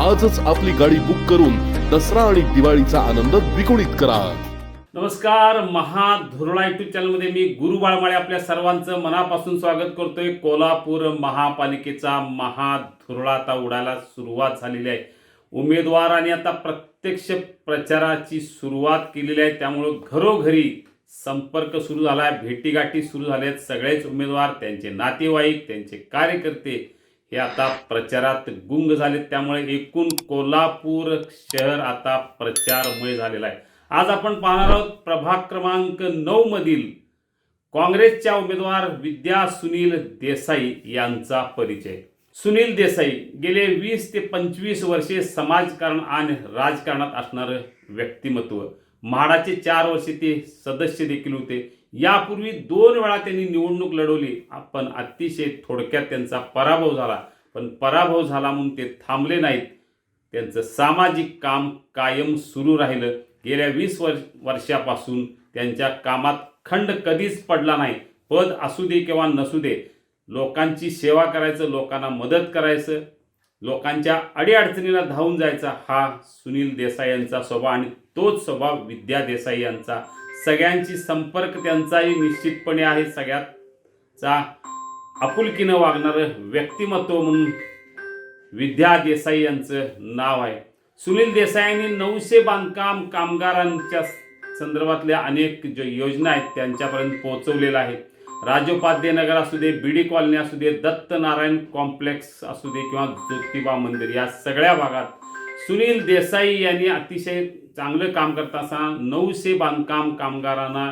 आजच आपली गाडी बुक करून दसरा आणि दिवाळीचा आनंद द्विगुणित करा. नमस्कार महाधुरळा युट्यूब चॅनलमध्ये मी गुरु बाळमाळे आपल्या सर्वांचं मनापासून स्वागत करतोय. कोल्हापूर महापालिकेचा महाधुरळा आता उडायला सुरुवात झालेली आहे. उमेदवार आणि आता प्रत्यक्ष प्रचाराची सुरुवात केलेली आहे. त्यामुळं घरोघरी संपर्क सुरू झाला आहे भेटीगाठी सुरू झाल्या आहेत सगळेच उमेदवार त्यांचे नातेवाईक त्यांचे कार्यकर्ते हे आता प्रचारात गुंग झालेत. त्यामुळे एकूण कोल्हापूर शहर आता प्रचारमय झालेला आहे. आज आपण पाहणार आहोत प्रभाग क्रमांक नऊ मधील काँग्रेसच्या उमेदवार विद्या सुनील देसाई यांचा परिचय. सुनील देसाई गेले वीस ते पंचवीस वर्षे समाजकारण आणि राजकारणात असणारं व्यक्तिमत्व. म्हाडाचे चार वर्षे ते सदस्य देखील होते. यापूर्वी दोन वेळा त्यांनी निवडणूक लढवली. पण अतिशय थोडक्यात त्यांचा पराभव झाला. पण पराभव झाला म्हणून ते थांबले नाहीत. त्यांचं सामाजिक काम कायम सुरू राहिलं. गेल्या वीस वर्ष वर्षापासून त्यांच्या कामात खंड कधीच पडला नाही. पद असू दे किंवा नसू दे लोकांची सेवा करायचं लोकांना मदत करायचं लोकांच्या अडीअडचणीला धावून जायचा हा सुनील देसाई यांचा स्वभाव आणि तोच स्वभाव विद्या देसाई यांचा. सगळ्यांची संपर्क त्यांचाही निश्चितपणे आहे सगळ्याचा. आपुलकीनं वागणारं व्यक्तिमत्व म्हणून विद्या देसाई यांचं नाव आहे. सुनील देसाईंनी नऊशे बांधकाम कामगारांच्या संदर्भातल्या अनेक जो योजना आहेत त्यांच्यापर्यंत पोहोचवलेल्या आहेत. राजोपाध्याय नगर असू दे बीडी कॉलनी असू दे दत्तनारायण कॉम्प्लेक्स असू दे किंवा ज्योतिबा मंदिर या सगळ्या भागात सुनील देसाई यांनी अतिशय चांगलं काम करत असताना नऊशे बांधकाम कामगारांना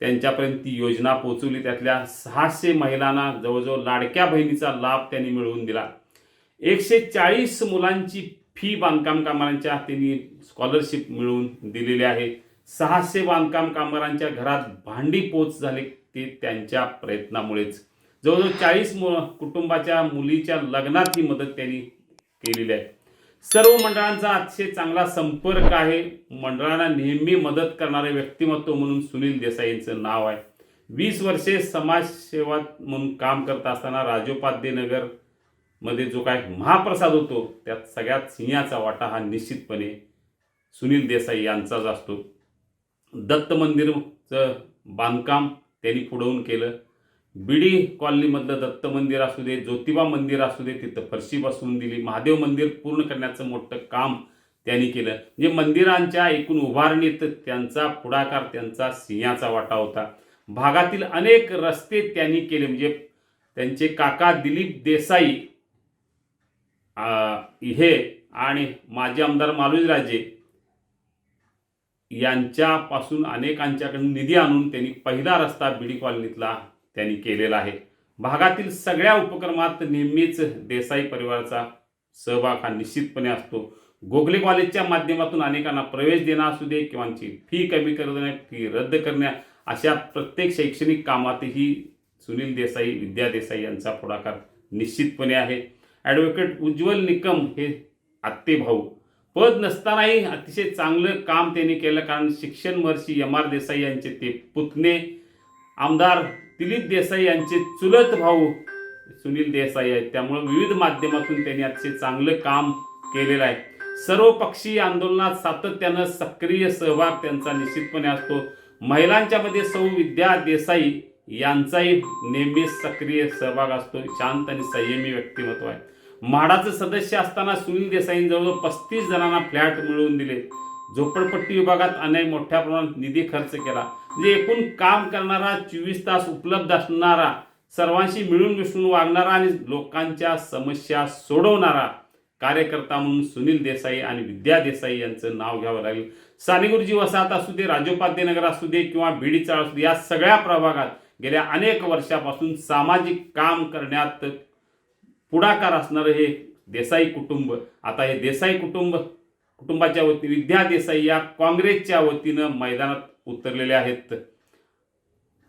त्यांच्यापर्यंत ती योजना पोचवली त्यातल्या सहाशे महिलांना जवळजवळ लाडक्या बहिणीचा लाभ त्यांनी मिळवून दिला. एकशे चाळीस मुलांची फी बांधकाम कामगारांच्या त्यांनी स्कॉलरशिप मिळवून दिलेली आहे. सहाशे बांधकाम कामगारांच्या घरात भांडी पोच झाले ते त्यांच्या प्रयत्नामुळेच. जवळजवळ चाळीस मु कुटुंबाच्या मुलीच्या लग्नात ही मदत त्यांनी केलेली आहे. सर्व मंडळांचा अतिशय चांगला संपर्क आहे. मंडळांना नेहमी मदत करणारे व्यक्तिमत्व म्हणून सुनील देसाईंचं नाव आहे. वीस वर्षे समाजसेवा म्हणून काम करत असताना राजोपाध्याय नगरमध्ये जो काय महाप्रसाद होतो त्यात सगळ्यात सिंहाचा वाटा हा निश्चितपणे सुनील देसाई यांचाच असतो. दत्त मंदिरचं बांधकाम त्यांनी पुढवून केलं. बिडी कॉलनीमधलं दत्त मंदिर असू दे ज्योतिबा मंदिर असू दे तिथं फरशी बसवून दिली. महादेव मंदिर पूर्ण करण्याचं मोठं काम त्यांनी केलं. म्हणजे मंदिरांच्या एकूण उभारणीत त्यांचा पुढाकार त्यांचा सिंहाचा वाटा होता. भागातील अनेक रस्ते त्यांनी केले. म्हणजे त्यांचे काका दिलीप देसाई हे आणि माजी आमदार मालुजराजे यांच्यापासून अनेकांच्याकडून निधी आणून त्यांनी पहिला रस्ता बिडी कॉलनीतला त्यांनी केलेला आहे. भागातील सगळ्या उपक्रमात नेहमीच देसाई परिवाराचा सहभाग हा निश्चितपणे असतो. गोखले कॉलेजच्या माध्यमातून अनेकांना प्रवेश देणं असू दे किंवा फी कमी करणे फी रद्द करण्या अशा प्रत्येक शैक्षणिक कामातही सुनील देसाई विद्या देसाई यांचा पुढाकार निश्चितपणे आहे. ॲडव्होकेट उज्ज्वल निकम हे आत्ते भाऊ. पद नसतानाही अतिशय चांगलं काम त्यांनी केलं कारण शिक्षण महर्षी एम आर देसाई यांचे ते पुतणे. आमदार दिलीप देसाई यांचे चुलत भाऊ सुनील देसाई आहेत. त्यामुळे विविध माध्यमातून त्यांनी अतिशय चांगलं काम केलेलं आहे. सर्व पक्षीय आंदोलनात सातत्यानं सक्रिय सहभाग त्यांचा निश्चितपणे असतो. महिलांच्या मध्ये सौ विद्या देसाई यांचाही नेहमीच सक्रिय सहभाग असतो. शांत आणि संयमी व्यक्तिमत्व आहे. म्हाडाचं सदस्य असताना सुनील देसाईंजवळ पस्तीस जणांना फ्लॅट मिळवून दिले. झोपडपट्टी विभागात अनेक मोठ्या प्रमाणात निधी खर्च केला. म्हणजे एकूण काम करणारा चोवीस तास उपलब्ध असणारा सर्वांशी मिळून मिसळून वागणारा आणि लोकांच्या समस्या सोडवणारा कार्यकर्ता म्हणून सुनील देसाई आणि विद्या देसाई यांचं नाव घ्यावं लागेल. सानेगुरुजी वसाहत असू दे राजोपाध्याय नगर असू दे किंवा बीडी चाळ असू दे या सगळ्या प्रभागात गेल्या अनेक वर्षापासून सामाजिक काम करण्यात पुढाकार असणारं हे देसाई कुटुंब. आता हे देसाई कुटुंब कुटुंबाच्या वतीने विद्या देसाई या काँग्रेसच्या वतीनं मैदानात उतरलेले आहेत.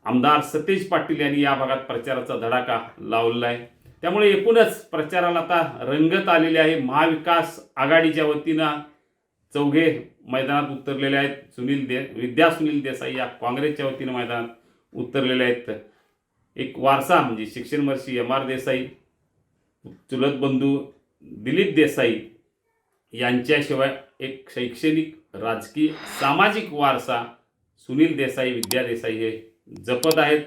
आमदार सतेज पाटील यांनी या भागात प्रचाराचा धडाका लावलेला आहे त्यामुळे एकूणच प्रचाराला आता रंगत आलेली आहे. महाविकास आघाडीच्या वतीनं चौघे मैदानात उतरलेले आहेत. सुनील दे विद्या सुनील देसाई या काँग्रेसच्या वतीनं मैदानात उतरलेले आहेत. एक वारसा म्हणजे शिक्षण वर्षी एम आर देसाई चुलत बंधू दिलीप देसाई यांच्याशिवाय एक शैक्षणिक राजकीय सामाजिक वारसा सुनील देसाई विद्या देसाई हे जपत आहेत.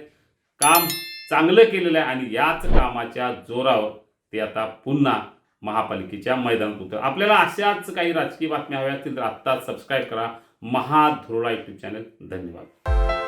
काम चांगलं केलेलं आहे आणि याच कामाच्या जोरावर ते आता पुन्हा महापालिकेच्या मैदानात उतर आपल्याला अशाच काही राजकीय बातम्या हव्या असतील तर आत्ताच सबस्क्राईब करा. महाधुरळा यूट्यूब चॅनल धन्यवाद.